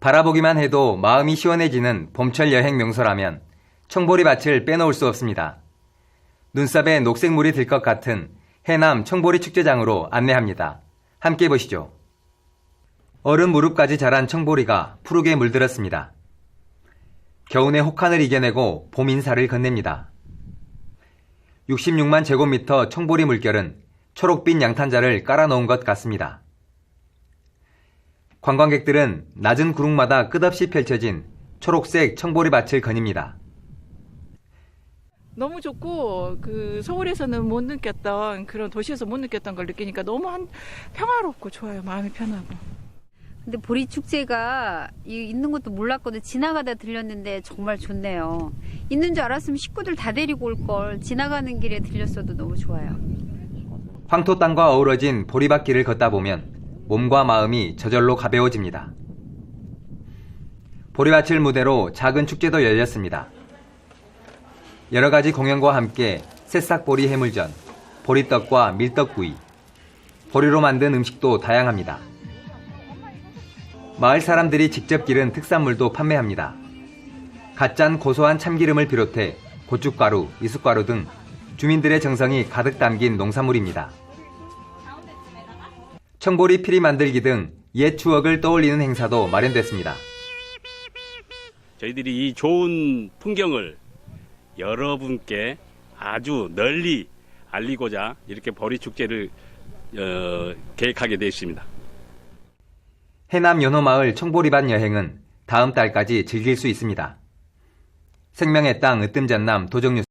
바라보기만 해도 마음이 시원해지는 봄철 여행 명소라면 청보리 밭을 빼놓을 수 없습니다. 눈썹에 녹색물이 들 것 같은 해남 청보리 축제장으로 안내합니다. 함께 보시죠. 얼음 무릎까지 자란 청보리가 푸르게 물들었습니다. 겨우내 혹한을 이겨내고 봄 인사를 건넵니다. 66만 제곱미터 청보리 물결은 초록빛 양탄자를 깔아놓은 것 같습니다. 관광객들은 낮은 구릉마다 끝없이 펼쳐진 초록색 청보리 밭을 거닙니다. 너무 좋고 그 서울에서는 못 느꼈던 그런 도시에서 못 느꼈던 걸 느끼니까 너무 한, 평화롭고 좋아요. 마음이 편하고. 근데 보리 축제가 이- 있는 것도 몰랐거든. 지나가다 들렸는데 정말 좋네요. 있는 줄 알았으면 식구들 다 데리고 올 걸. 지나가는 길에 들렸어도 너무 좋아요. 황토 땅과 어우러진 보리밭길을 걷다 보면 몸과 마음이 저절로 가벼워집니다. 보리밭을 무대로 작은 축제도 열렸습니다. 여러 가지 공연과 함께 새싹보리 해물전, 보리떡과 밀떡구이, 보리로 만든 음식도 다양합니다. 마을 사람들이 직접 기른 특산물도 판매합니다. 갓짠 고소한 참기름을 비롯해 고춧가루, 미숫가루 등 주민들의 정성이 가득 담긴 농산물입니다. 청보리 피리 만들기 등 옛 추억을 떠올리는 행사도 마련됐습니다. 저희들이 이 좋은 풍경을 여러분께 아주 널리 알리고자 이렇게 보리 축제를 어, 계획하게 되었습니다. 해남 연호마을 청보리밭 여행은 다음 달까지 즐길 수 있습니다. 생명의 땅 으뜸전남 도정뉴스